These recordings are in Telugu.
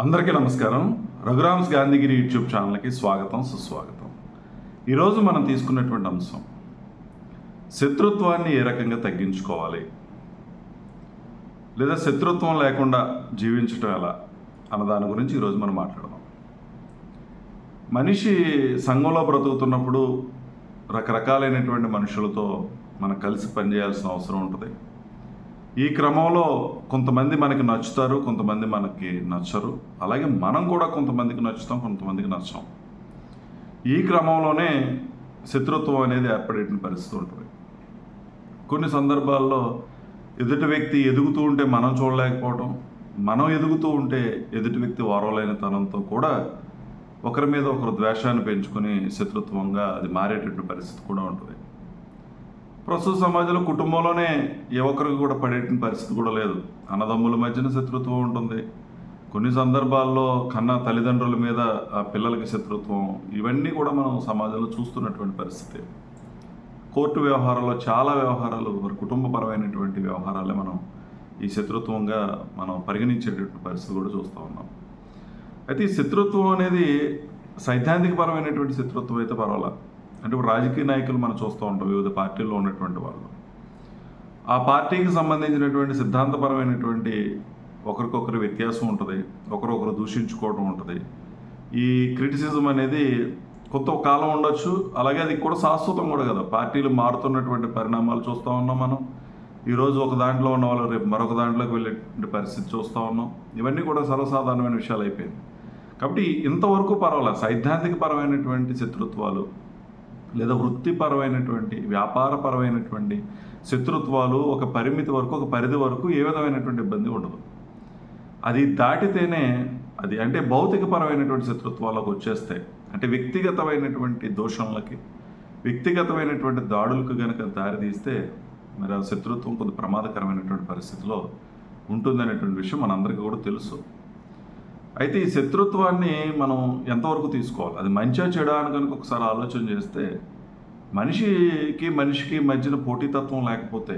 అందరికీ నమస్కారం. రఘురామ్స్ గాంధీగిరి యూట్యూబ్ ఛానల్కి స్వాగతం సుస్వాగతం. ఈరోజు మనం తీసుకున్నటువంటి అంశం శత్రుత్వాన్ని ఏ రకంగా తగ్గించుకోవాలి? లేదా శత్రుత్వం లేకుండా జీవించటం ఎలా? అన్న దాని గురించి ఈరోజు మనం మాట్లాడదాం. మనిషి సంఘంలో బ్రతుకుతున్నప్పుడు రకరకాలైనటువంటి మనుషులతో మనం కలిసి పనిచేయాల్సిన అవసరం ఉంటుంది. ఈ క్రమంలో కొంతమంది మనకి నచ్చుతారు కొంతమంది మనకి నచ్చరు. అలాగే మనం కూడా కొంతమందికి నచ్చుతాం కొంతమందికి నచ్చం. ఈ క్రమంలోనే శత్రుత్వం అనేది ఏర్పడేట పరిస్థితి ఉంటుంది. కొన్ని సందర్భాల్లో ఎదుటి వ్యక్తి ఎదుగుతూ ఉంటే మనం చూడలేకపోవడం మనం ఎదుగుతూ ఉంటే ఎదుటి వ్యక్తి వారవలేని తనంతో కూడా ఒకరి మీద ఒకరు ద్వేషాన్ని పెంచుకొని శత్రుత్వంగా అది మారేటటువంటి పరిస్థితి కూడా ఉంటుంది. ప్రస్తుత సమాజంలో కుటుంబంలోనే ఏ ఒక్కరికి కూడా పడేటి పరిస్థితి కూడా లేదు. అన్నదమ్ముల మధ్యన శత్రుత్వం ఉంటుంది. కొన్ని సందర్భాల్లో కన్నా తల్లిదండ్రుల మీద ఆ పిల్లలకి శత్రుత్వం ఇవన్నీ కూడా మనం సమాజంలో చూస్తున్నటువంటి పరిస్థితి. కోర్టు వ్యవహారాల్లో చాలా వ్యవహారాలు మరి కుటుంబపరమైనటువంటి వ్యవహారాలే మనం ఈ శత్రుత్వంగా మనం పరిగణించేటటువంటి పరిస్థితి కూడా చూస్తూ ఉన్నాం. అయితే ఈ శత్రుత్వం అనేది సైద్ధాంతికపరమైనటువంటి శత్రుత్వం అయితే పర్వాలేదు అంటే ఇప్పుడు రాజకీయ నాయకులు మనం చూస్తూ ఉంటాం వివిధ పార్టీల్లో ఉన్నటువంటి వాళ్ళు. ఆ పార్టీకి సంబంధించినటువంటి సిద్ధాంతపరమైనటువంటి ఒకరికొకరి వ్యత్యాసం ఉంటుంది ఒకరొకరు దూషించుకోవడం ఉంటుంది. ఈ క్రిటిసిజం అనేది కొత్త కాలం ఉండొచ్చు అలాగే అది కూడా శాశ్వతం కూడా కదా. పార్టీలు మారుతున్నటువంటి పరిణామాలు చూస్తూ ఉన్నాం మనం. ఈరోజు ఒక దాంట్లో ఉన్న వాళ్ళు రేపు మరొక దాంట్లోకి వెళ్ళే పరిస్థితి చూస్తూ ఉన్నాం. ఇవన్నీ కూడా సర్వసాధారణమైన విషయాలు అయిపోయింది కాబట్టి ఇంతవరకు పర్వాలేదు. సైద్ధాంతిక పరమైనటువంటి శత్రుత్వాలు లేదా వృత్తిపరమైనటువంటి వ్యాపారపరమైనటువంటి శత్రుత్వాలు ఒక పరిమితి వరకు ఒక పరిధి వరకు ఏ విధమైనటువంటి ఇబ్బంది ఉండదు. అది దాటితేనే అది అంటే భౌతికపరమైనటువంటి శత్రుత్వాలకు వచ్చేస్తాయి అంటే వ్యక్తిగతమైనటువంటి దోషంలకి వ్యక్తిగతమైనటువంటి దాడులకు కనుక దారితీస్తే మరి ఆ శత్రుత్వం కొద్ది ప్రమాదకరమైనటువంటి పరిస్థితిలో ఉంటుందనేటువంటి విషయం మనందరికీ కూడా తెలుసు. అయితే ఈ శత్రుత్వాన్ని మనం ఎంతవరకు తీసుకోవాలి? అది మంచిగా చెడా అని కనుక ఒకసారి ఆలోచన చేస్తే మనిషికి మనిషికి మధ్యన పోటీతత్వం లేకపోతే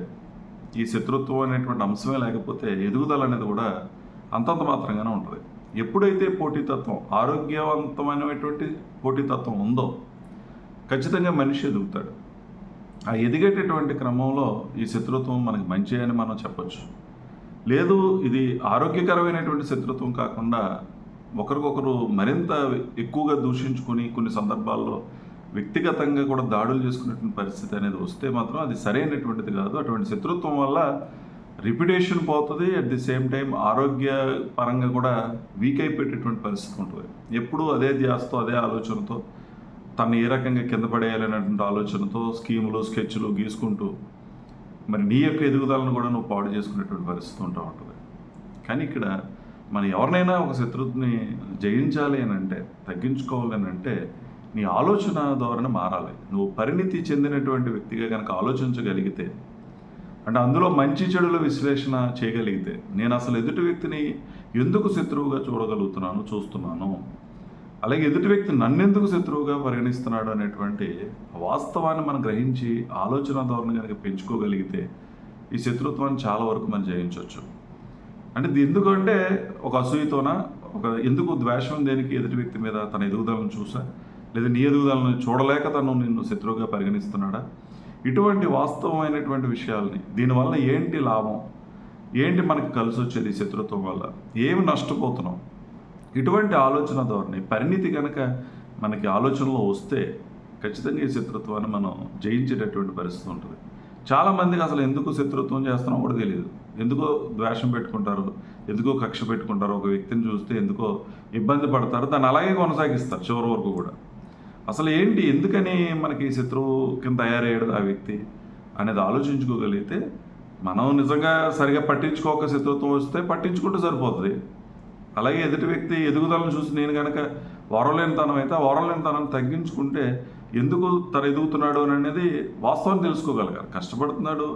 ఈ శత్రుత్వం అనేటువంటి అంశమే లేకపోతే ఎదుగుదల అనేది కూడా అంతంత మాత్రంగానే ఉంటుంది. ఎప్పుడైతే పోటీతత్వం ఆరోగ్యవంతమైనటువంటి పోటీతత్వం ఉందో ఖచ్చితంగా మనిషి ఎదుగుతాడు. ఆ ఎదిగేటటువంటి క్రమంలో ఈ శత్రుత్వం మనకి మంచి అని మనం చెప్పచ్చు. లేదు ఇది ఆరోగ్యకరమైనటువంటి శత్రుత్వం కాకుండా ఒకరికొకరు మరింత ఎక్కువగా దూషించుకొని కొన్ని సందర్భాల్లో వ్యక్తిగతంగా కూడా దాడులు చేసుకునేటువంటి పరిస్థితి అనేది వస్తే మాత్రం అది సరైనటువంటిది కాదు. అటువంటి శత్రుత్వం వల్ల రిపిటేషన్ పోతుంది. అట్ ది సేమ్ టైం ఆరోగ్య పరంగా కూడా వీక్ అయిపోయేటటువంటి పరిస్థితి ఉంటుంది. ఎప్పుడూ అదే ధ్యాసతో అదే ఆలోచనతో తను ఏ రకంగా కింద పడేయాలనేటువంటి ఆలోచనతో స్కీములు స్కెచ్లు గీసుకుంటూ మరి నీ యొక్క ఎదుగుదలను కూడా నువ్వు పాడు చేసుకునేటువంటి పరిస్థితి ఉంటా ఉంటుంది. కానీ ఇక్కడ మనం ఎవరినైనా ఒక శత్రువుని జయించాలి అని అంటే తగ్గించుకోవాలి అని అంటే నీ ఆలోచన ధోరణి మారాలి. నువ్వు పరిణితి చెందినటువంటి వ్యక్తిగా కనుక ఆలోచించగలిగితే అంటే అందులో మంచి చెడుల విశ్లేషణ చేయగలిగితే నేను అసలు ఎదుటి వ్యక్తిని ఎందుకు శత్రువుగా చూడగలుగుతున్నాను చూస్తున్నాను. అలాగే ఎదుటి వ్యక్తి నన్నెందుకు శత్రువుగా పరిగణిస్తున్నాడు అనేటువంటి వాస్తవాన్ని మనం గ్రహించి ఆలోచన ధోరణి కనుక పెంచుకోగలిగితే ఈ శత్రుత్వాన్ని చాలా వరకు మనం జయించవచ్చు. అంటే ఎందుకంటే ఒక అసూయతోన ఒక ఎందుకు ద్వేషం దేనికి ఎదుటి వ్యక్తి మీద తన ఎదుగుదలను చూసా? లేదా నీ ఎదుగుదలను చూడలేక తను నిన్ను శత్రువుగా పరిగణిస్తున్నాడా? ఇటువంటి వాస్తవమైనటువంటి విషయాల్ని దీనివల్ల ఏంటి లాభం? ఏంటి మనకి కలిసి వచ్చేది ఈ శత్రుత్వం వల్ల? ఏమి నష్టపోతున్నాం? ఇటువంటి ఆలోచన ధోరణి పరిణితి కనుక మనకి ఆలోచనలో వస్తే ఖచ్చితంగా ఈ శత్రుత్వాన్ని మనం జయించేటటువంటి పరిస్థితి ఉంటుంది. చాలామందికి అసలు ఎందుకు శత్రుత్వం చేస్తున్నాం కూడా తెలియదు ఎందుకో ద్వేషం పెట్టుకుంటారు ఎందుకో కక్ష పెట్టుకుంటారు ఒక వ్యక్తిని చూస్తే ఎందుకో ఇబ్బంది పడతారు దాన్ని అలాగే కొనసాగిస్తారు చివరి వరకు కూడా. అసలు ఏంటి? ఎందుకని మనకి శత్రువు కింద తయారయ్యాడు ఆ వ్యక్తి అనేది ఆలోచించుకోగలిగితే మనం నిజంగా సరిగా పట్టించుకోక శత్రుత్వం వస్తే పట్టించుకుంటే సరిపోతుంది. అలాగే ఎదుటి వ్యక్తి ఎదుగుదలను చూసి నేను కనుక వరలేనితనం అయితే ఆ వరలేనితనం తగ్గించుకుంటే ఎందుకు తను ఎదుగుతున్నాడు అని అనేది వాస్తవం తెలుసుకోగలగాలి. కష్టపడుతున్నాడు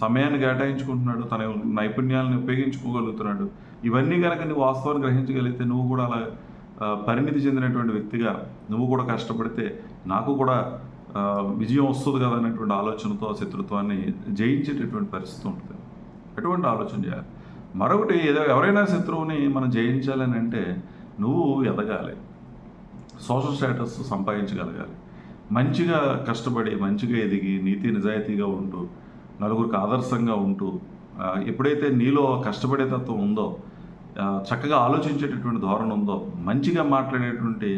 సమయాన్ని కేటాయించుకుంటున్నాడు తన నైపుణ్యాలను ఉపయోగించుకోగలుగుతున్నాడు. ఇవన్నీ కనుక నువ్వు వాస్తవాన్ని గ్రహించగలిగితే నువ్వు కూడా అలా పరిణితి చెందినటువంటి వ్యక్తిగా నువ్వు కూడా కష్టపడితే నాకు కూడా విజయం వస్తుంది కదా అనేటువంటి ఆలోచనతో ఆ శత్రుత్వాన్ని జయించేటటువంటి పరిస్థితి ఉంటుంది. అటువంటి ఆలోచన చేయాలి. మరొకటి ఏదో ఎవరైనా శత్రువుని మనం జయించాలని అంటే నువ్వు ఎదగాలి. సోషల్ స్టేటస్ సంపాదించగలగాలి. మంచిగా కష్టపడి మంచిగా ఎదిగి నీతి నిజాయితీగా ఉంటూ నలుగురికి ఆదర్శంగా ఉంటూ ఎప్పుడైతే నీలో కష్టపడే తత్వం ఉందో చక్కగా ఆలోచించేటటువంటి ధోరణి ఉందో మంచిగా మాట్లాడేటువంటి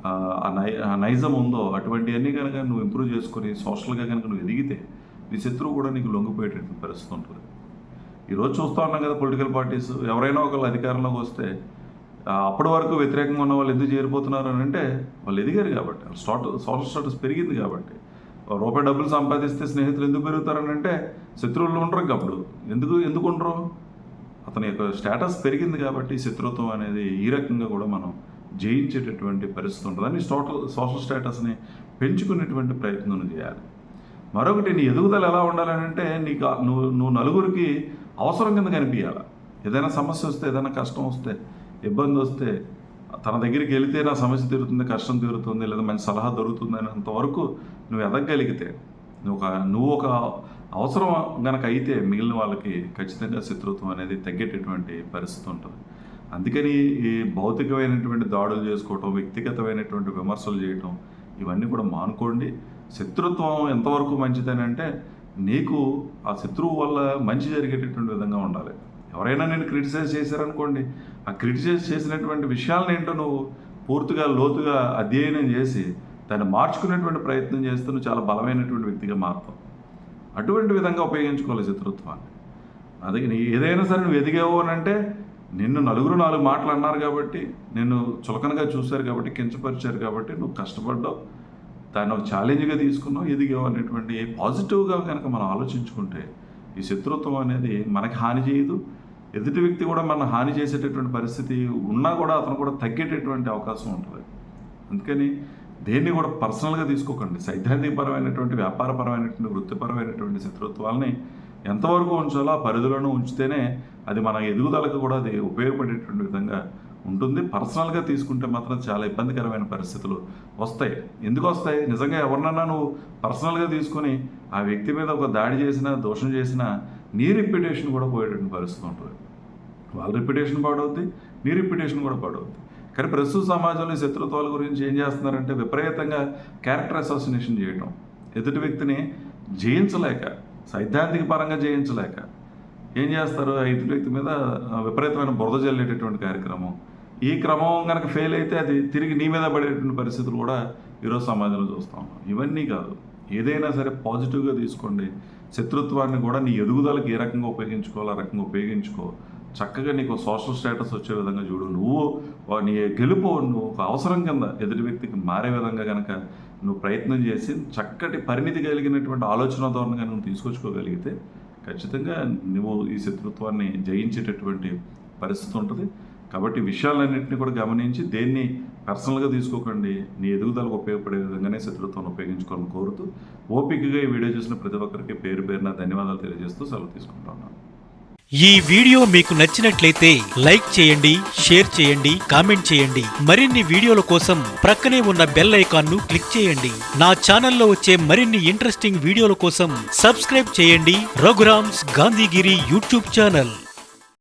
ఆ, నై ఆ నైజం ఉందో అటువంటివన్నీ కనుక నువ్వు ఇంప్రూవ్ చేసుకొని సోషల్గా కనుక నువ్వు ఎదిగితే నీ శత్రువు కూడా నీకు లొంగిపోయేటటువంటి పరిస్థితి ఉంటుంది. ఈరోజు చూస్తూ ఉన్నాం కదా పొలిటికల్ పార్టీస్ ఎవరైనా ఒకళ్ళు అధికారంలోకి వస్తే అప్పటి వరకు వ్యతిరేకంగా ఉన్న వాళ్ళు ఎందుకు చేరిపోతున్నారు అని అంటే వాళ్ళు ఎదిగారు కాబట్టి. స్టాట్ సోషల్ స్టాటస్ పెరిగింది కాబట్టి. రూపాయి డబ్బులు సంపాదిస్తే స్నేహితులు ఎందుకు పెరుగుతారని అంటే శత్రువులు ఉండరు అప్పుడు ఎందుకు ఎందుకు ఉండరు? అతని యొక్క స్టేటస్ పెరిగింది కాబట్టి శత్రుత్వం అనేది ఈ రకంగా కూడా మనం జయించేటటువంటి పరిస్థితి ఉంటుంది. అని సోషల్ స్టేటస్ని పెంచుకునేటువంటి ప్రయత్నం చేయాలి. మరొకటి నీ ఎదుగుదల ఎలా ఉండాలని అంటే నీకు నువ్వు నువ్వు నలుగురికి అవసరం కింద కనిపించాలి. ఏదైనా సమస్య వస్తే ఏదైనా కష్టం వస్తే ఇబ్బంది వస్తే తన దగ్గరికి వెళితే నా సమస్య తీరుతుంది కష్టం తీరుతుంది లేదా మంచి సలహా దొరుకుతుంది అనేంతవరకు నువ్వు ఎదగలిగితే నువ్వు ఒక నువ్వు ఒక అవసరం గనక అయితే మిగిలిన వాళ్ళకి ఖచ్చితంగా శత్రుత్వం అనేది తగ్గేటటువంటి పరిస్థితి ఉంటుంది. అందుకని ఈ భౌతికమైనటువంటి దాడులు చేసుకోవటం వ్యక్తిగతమైనటువంటి విమర్శలు చేయటం ఇవన్నీ కూడా మానుకోండి. శత్రుత్వం ఎంతవరకు మంచిదని అంటే నీకు ఆ శత్రువు వల్ల మంచి జరిగేటటువంటి విధంగా ఉండాలి. ఎవరైనా నేను క్రిటిసైజ్ చేశారనుకోండి ఆ క్రిటిసైజ్ చేసినటువంటి విషయాలను ఏంటో నువ్వు పూర్తిగా లోతుగా అధ్యయనం చేసి దాన్ని మార్చుకునేటువంటి ప్రయత్నం చేస్తూ నువ్వు చాలా బలమైనటువంటి వ్యక్తిగా మారుతావు. అటువంటి విధంగా ఉపయోగించుకోవాలి శత్రుత్వాన్ని. అది ఏదైనా సరే నువ్వు ఎదిగావు అని అంటే నిన్ను నలుగురు నాలుగు మాటలు అన్నారు కాబట్టి నిన్ను చులకనగా చూశారు కాబట్టి కించపరిచారు కాబట్టి నువ్వు కష్టపడ్డావు దాన్ని ఒక ఛాలెంజ్గా తీసుకున్నావు ఎదిగావు అనేటువంటి పాజిటివ్గా కనుక మనం ఆలోచించుకుంటే ఈ శత్రుత్వం అనేది మనకి హాని చేయదు ఎదుటి వ్యక్తి కూడా మన హాని చేసేటటువంటి పరిస్థితి ఉన్నా కూడా అతను కూడా తగ్గేటటువంటి అవకాశం ఉంటుంది. అందుకని దేన్ని కూడా పర్సనల్గా తీసుకోకండి. సైద్ధాంతికపరమైనటువంటి వ్యాపారపరమైనటువంటి వృత్తిపరమైనటువంటి శత్రుత్వాలని ఎంతవరకు ఉంచాలో ఆ పరిధిలోనూ ఉంచితేనే అది మన ఎదుగుదలకు కూడా అది ఉపయోగపడేటువంటి విధంగా ఉంటుంది. పర్సనల్గా తీసుకుంటే మాత్రం చాలా ఇబ్బందికరమైన పరిస్థితులు వస్తాయి. ఎందుకు వస్తాయి? నిజంగా ఎవరినన్నా నువ్వు పర్సనల్గా తీసుకొని ఆ వ్యక్తి మీద ఒక దాడి చేసినా దోషం చేసినా నీ రిప్యుటేషన్ కూడా పోయేటువంటి పరిస్థితి ఉంటుంది. వాళ్ళ రిప్యుటేషన్ పాడవుద్ది నీ రిప్యుటేషన్ కూడా పాడవుద్ది. కానీ ప్రస్తుత సమాజంలో శత్రుత్వాల గురించి ఏం చేస్తున్నారంటే విపరీతంగా క్యారెక్టర్ అసోసినేషన్ చేయటం. ఎదుటి వ్యక్తిని జయించలేక సైద్ధాంతిక పరంగా జయించలేక ఏం చేస్తారు? ఎదుటి వ్యక్తి మీద విపరీతమైన బురద జల్లేటటువంటి కార్యక్రమం. ఈ క్రమం కనుక ఫెయిల్ అయితే అది తిరిగి నీ మీద పడేటువంటి పరిస్థితులు కూడా ఈరోజు సమాజంలో చూస్తా ఇవన్నీ కాదు. ఏదైనా సరే పాజిటివ్గా తీసుకోండి. శత్రుత్వాన్ని కూడా నీ ఎదుగుదలకు ఏ రకంగా ఉపయోగించుకోవాలో ఆ రకంగా ఉపయోగించుకో. చక్కగా నీకు సోషల్ స్టేటస్ వచ్చే విధంగా చూడు. నువ్వు వా- నీ గెలుపు నువ్వు ఒక అవసరం కింద ఎదుటి వ్యక్తికి మారే విధంగా కనుక నువ్వు ప్రయత్నం చేసి చక్కటి పరిణితి కలిగినటువంటి ఆలోచన ధోరణి కనుక నువ్వు తీసుకొచ్చుకోగలిగితే ఖచ్చితంగా నువ్వు ఈ శత్రుత్వాన్ని జయించేటటువంటి పరిస్థితి ఉంటుంది. కాబట్టి విషయాలన్నింటినీ కూడా గమనించి దేన్ని పర్సనల్గా తీసుకోకండి. నీ ఎదుగుదలకు ఉపయోగపడే విధంగానే శత్రుత్వం ఉపయోగించుకోవాలని కోరుతూ ఓపికగా ఈ వీడియో చూసిన ప్రతి ఒక్కరికి పేరు పేరున ధన్యవాదాలు తెలియజేస్తూ సెలవు తీసుకుంటున్నాను ఈ వీడియో మీకు నచ్చినట్లయితే లైక్ చేయండి షేర్ చేయండి కామెంట్ చేయండి. మరిన్ని వీడియోల కోసం ప్రక్కనే ఉన్న బెల్ ఐకాన్ను క్లిక్ చేయండి. నా ఛానల్లో వచ్చే మరిన్ని ఇంట్రెస్టింగ్ వీడియోల కోసం సబ్స్క్రైబ్ చేయండి. Raghuram's Gandhigiri YouTube channel.